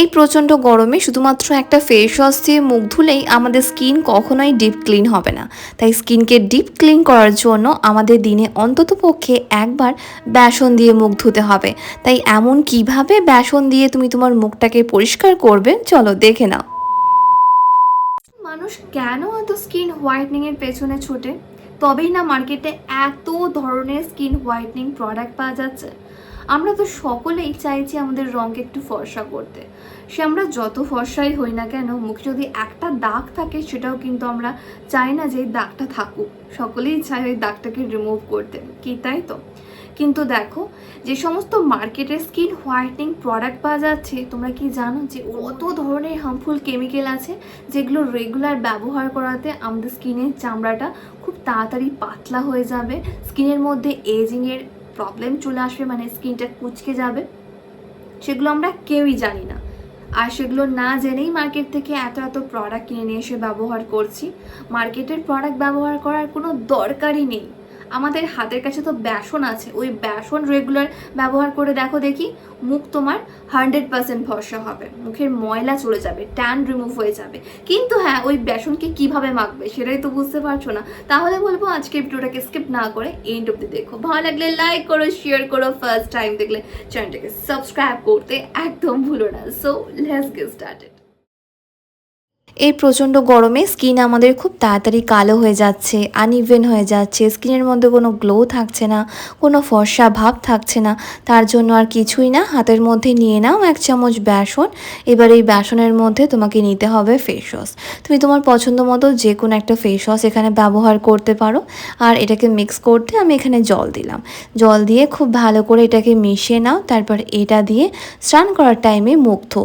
এই প্রচণ্ড গরমে শুধুমাত্র একটা ফেস ওয়াশ দিয়ে মুখ ধুলেই আমাদের স্কিন কখনোই ডিপ ক্লিন হবে না। তাই স্কিনকে ডিপ ক্লিন করার জন্য আমাদের দিনে অন্তত পক্ষে একবার বেসন দিয়ে মুখ ধুতে হবে। তাই এমন কীভাবে বেসন দিয়ে তুমি তোমার মুখটাকে পরিষ্কার করবে, চলো দেখে নাও। মানুষ কেন এত স্কিন হোয়াইটনিংয়ের পেছনে ছোটে? তবেই না মার্কেটে এত ধরনের স্কিন হোয়াইটনিং প্রোডাক্ট পাওয়া যাচ্ছে। আমরা তো সকলেই চাইছি আমাদের রঙকে একটু ফর্সা করতে। সে আমরা যত ফর্সাই হই না কেন, মুখে যদি একটা দাগ থাকে, সেটাও কিন্তু আমরা চাই না যে দাগটা থাকুক। সকলেই চাই ওই দাগটাকে রিমুভ করতে। কি তাই তো? কিন্তু দেখো, যে সমস্ত মার্কেটে স্কিন হোয়াইটনিং প্রোডাক্ট পাওয়া যাচ্ছে, তোমরা কি জানো যে কত ধরনের হার্মফুল কেমিক্যাল আছে, যেগুলো রেগুলার ব্যবহার করাতে আমাদের স্কিনের চামড়াটা খুব তাড়াতাড়ি পাতলা হয়ে যাবে। স্কিনের মধ্যে এজিংয়ের প্রবলেম চলে আসবে মানে স্কিনটা কুচকে যাবে, সেগুলো আমরা কেউই জানি না। আর সেগুলো না জেনেই মার্কেট থেকে এত এত প্রোডাক্ট কিনে নিয়ে এসে ব্যবহার করছি। মার্কেটের প্রোডাক্ট ব্যবহার করার কোনো দরকারই নেই। আমাদের হাতের কাছে তো বেসন আছে। ওই বেসন রেগুলার ব্যবহার করে দেখো দেখি, মুখ তোমার হান্ড্রেড পার্সেন্ট ভরসা হবে। মুখের ময়লা চলে যাবে ট্যান রিমুভ হয়ে যাবে। কিন্তু হ্যাঁ ওই বেসনকে কীভাবে মাখবে সেটাই তো বুঝতে পারছ না। তাহলে বলব আজকে ভিডিওটাকে স্কিপ না করে এন্ড অব্দি দেখো। ভালো লাগলে লাইক করো শেয়ার করো ফার্স্ট টাইম দেখলে চ্যানেলটাকে সাবস্ক্রাইব করতে একদম ভুলো না। সো লেটস গেট স্টার্টেড এই প্রচণ্ড গরমে স্কিন আমাদের খুব তাড়াতাড়ি কালো হয়ে যাচ্ছে আনইভেন হয়ে যাচ্ছে, স্কিনের মধ্যে কোনো গ্লো থাকছে না, কোনো ফর্সা ভাব থাকছে না। তার জন্য আর কিছুই না, হাতের মধ্যে নিয়ে নাও এক চামচ বেসন, এবার এই বেসনের মধ্যে তোমাকে নিতে হবে ফেস ওয়াশ তুমি তোমার পছন্দ মতো যে কোনো একটা ফেস ওয়াশ এখানে ব্যবহার করতে পারো। আর এটাকে মিক্স করতে আমি এখানে জল দিলাম। জল দিয়ে খুব ভালো করে এটাকে মিশিয়ে নাও, তারপর এটা দিয়ে স্নান করার টাইমে মুখ ধো।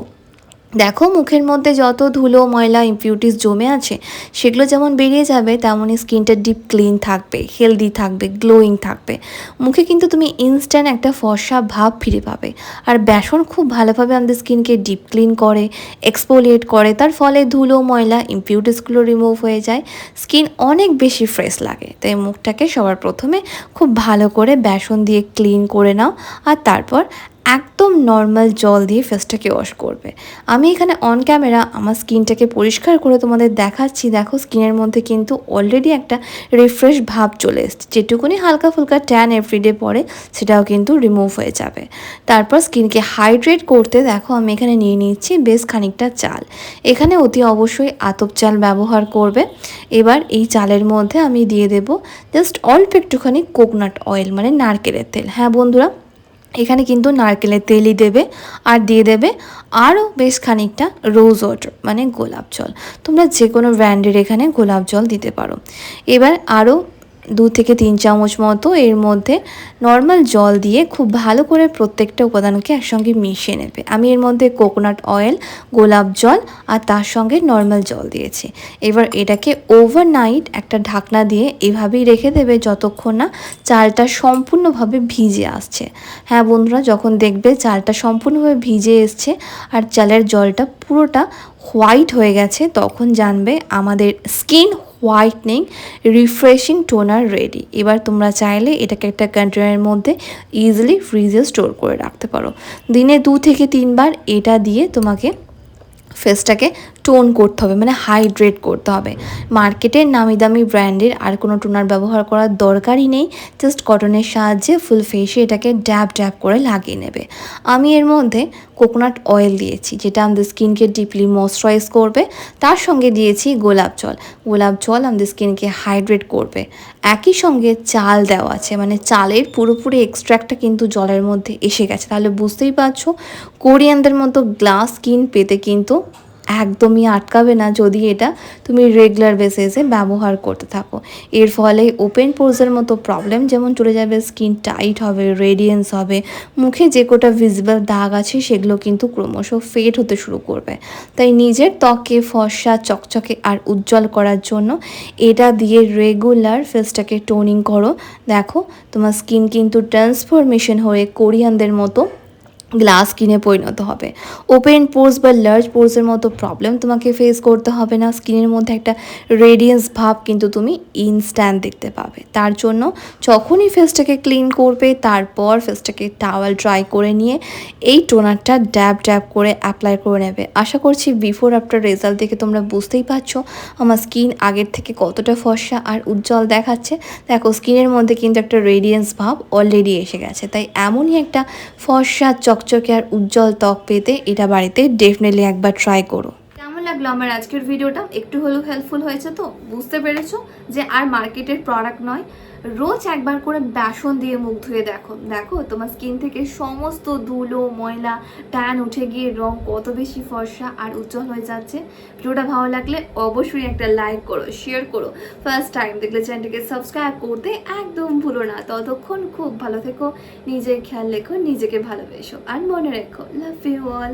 দেখো মুখের মধ্যে যত ধুলো, ময়লা ইম্পিউরিটিস জমে আছে, সেগুলো যেমন বেরিয়ে যাবে, তেমনই স্কিনটা ডিপ ক্লিন থাকবে হেলদি থাকবে গ্লোয়িং থাকবে। মুখে কিন্তু তুমি ইনস্ট্যান্ট একটা ফর্সা ভাব ফিরে পাবে। আর বেসন খুব ভালোভাবে আমাদের স্কিনকে ডিপ ক্লিন করে এক্সপোলিয়েট করে, তার ফলে ধুলো, ময়লা ইম্পিউরিটিসগুলো রিমুভ হয়ে যায়। স্কিন অনেক বেশি ফ্রেশ লাগে। তাই মুখটাকে সবার প্রথমে খুব ভালো করে বেসন দিয়ে ক্লিন করে নাও, আর তারপর একদম নর্মাল জল দিয়ে ফেসটাকে ওয়াশ করবে। আমি এখানে অন ক্যামেরা আমার স্কিনটাকে পরিষ্কার করে তোমাদের দেখাচ্ছি। দেখো স্কিনের মধ্যে কিন্তু অলরেডি একটা রিফ্রেশ ভাব চলে এসছে। যেটুকুনি হালকা ফুলকা ট্যান এভরিডে পরে, সেটাও কিন্তু রিমুভ হয়ে যাবে। তারপর স্কিনকে হাইড্রেট করতে দেখো, আমি এখানে নিয়ে নিচ্ছি বেশ খানিকটা চাল। এখানে অতি অবশ্যই আতপ চাল ব্যবহার করবে। এবার এই চালের মধ্যে আমি দিয়ে দেব জাস্ট অল্প একটুখানি কোকোনাট অয়েল মানে নারকেলের তেল। হ্যাঁ বন্ধুরা? এখানে কিন্তু নারকেলের তেলই দেবে আর দিয়ে দেবে আরও বেশ খানিকটা রোজ ওয়াটার মানে গোলাপ জল। তোমরা যে কোনো ব্র্যান্ডের এখানে গোলাপ জল দিতে পারো। এবার আরও দু থেকে তিন চামচ মতো এর মধ্যে নর্মাল জল দিয়ে খুব ভালো করে প্রত্যেকটা উপাদানকে একসঙ্গে মিশিয়ে নেবে। আমি এর মধ্যে কোকোনাট অয়েল গোলাপ জল আর তার সঙ্গে নর্মাল জল দিয়েছি। এবার এটাকে ওভারনাইট একটা ঢাকনা দিয়ে এভাবেই রেখে দেবে যতক্ষণ না চালটা সম্পূর্ণভাবে ভিজে আসছে। হ্যাঁ বন্ধুরা, যখন দেখবে চালটা সম্পূর্ণভাবে ভিজে এসছে আর চালের জলটা পুরোটা হোয়াইট হয়ে গেছে, তখন জানবে আমাদের skin whitening refreshing toner ready এবার তোমরা চাইলে এটাকে একটা কন্টেনারের মধ্যে ইজিলি ফ্রিজে স্টোর করে রাখতে পারো। দিনে দু থেকে তিনবার এটা দিয়ে তোমাকে ফেসটাকে টোন করতে হবে মানে হাইড্রেট করতে হবে। মার্কেটের নামি দামি ব্র্যান্ডের আর কোনো টোনার ব্যবহার করার দরকারই নেই জাস্ট কটনের সাহায্যে ফুল ফেসে এটাকে ড্যাব ড্যাব করে লাগিয়ে নেবে। আমি এর মধ্যে কোকোনাট অয়েল দিয়েছি, যেটা আমাদের স্কিনকে ডিপলি ময়শ্চারাইজ করবে। তার সঙ্গে দিয়েছি গোলাপ জল। গোলাপ জল আমাদের স্কিনকে হাইড্রেট করবে। একই সঙ্গে চাল দেওয়া আছে মানে চালের পুরোপুরি এক্সট্র্যাক্টটা কিন্তু জলের মধ্যে এসে গেছে। তাহলে বুঝতেই পারছ, কোরিয়ানদের মতো গ্লাস স্কিন পেতে কিন্তু একদমই আটকাবে না যদি এটা তুমি রেগুলার বেসিসে ব্যবহার করতে থাকো। এর ফলে ওপেন পোর্সের মতো প্রবলেম যেমন চলে যাবে স্কিন টাইট হবে রেডিয়েন্স হবে, মুখে যে কোটা ভিজিবল দাগ আছে সেগুলো কিন্তু ক্রমশ ফেড হতে শুরু করবে। তাই নিজের ত্বকে ফর্সা, চকচকে আর উজ্জ্বল করার জন্য এটা দিয়ে রেগুলার ফেসটাকে টোনিং করো। দেখো তোমার স্কিন কিন্তু ট্রান্সফরমেশন হয়ে কোরিয়ানদের মতো গ্লাস স্কিনে পরিণত হবে। ওপেন পোর্স বা লার্জ পোর্সের মতো প্রবলেম তোমাকে ফেস করতে হবে না। স্কিনের মধ্যে একটা রেডিয়েন্স ভাব কিন্তু তুমি ইনস্ট্যান্ট দেখতে পাবে। তার জন্য যখনই ফেসটাকে ক্লিন করবে, তারপর ফেসটাকে টাওয়াল ড্রাই করে নিয়ে এই টোনারটা ড্যাব ড্যাব করে অ্যাপ্লাই করে নেবে। আশা করছি বিফোর আফটার রেজাল্ট দেখে তোমরা বুঝতেই পারছ আমার স্কিন আগের থেকে কতটা ফর্সা আর উজ্জ্বল দেখাচ্ছে। দেখো স্কিনের মধ্যে কিন্তু একটা রেডিয়েন্স ভাব অলরেডি এসে গেছে। তাই এমনই একটা ফর্সা চকচকে আর উজ্জ্বল ত্বক পেতে এটা বাড়িতে ডেফিনেটলি একবার ট্রাই করো। কেমন লাগল আমার আজকের ভিডিওটা একটু হলেও হেল্পফুল হয়েছে তো? বুঝতে পেরেছ যে আর মার্কেটের প্রোডাক্ট নয় রোজ একবার করে বেসন দিয়ে মুখ ধুয়ে দেখো। দেখো, তোমার স্কিন থেকে সমস্ত ধুলো, ময়লা ট্যান উঠে গিয়ে রং কত বেশি ফর্সা আর উজ্জ্বল হয়ে যাচ্ছে। ভিডিওটা ভালো লাগলে অবশ্যই একটা লাইক করো শেয়ার করো। ফার্স্ট টাইম দেখলে চ্যানেলটিকে সাবস্ক্রাইব করতে একদম ভুলো না। ততক্ষণ খুব ভালো থেকো, নিজের খেয়াল রেখো, নিজেকে ভালোবেসো। আর মনে রেখো লাভ ইউ অল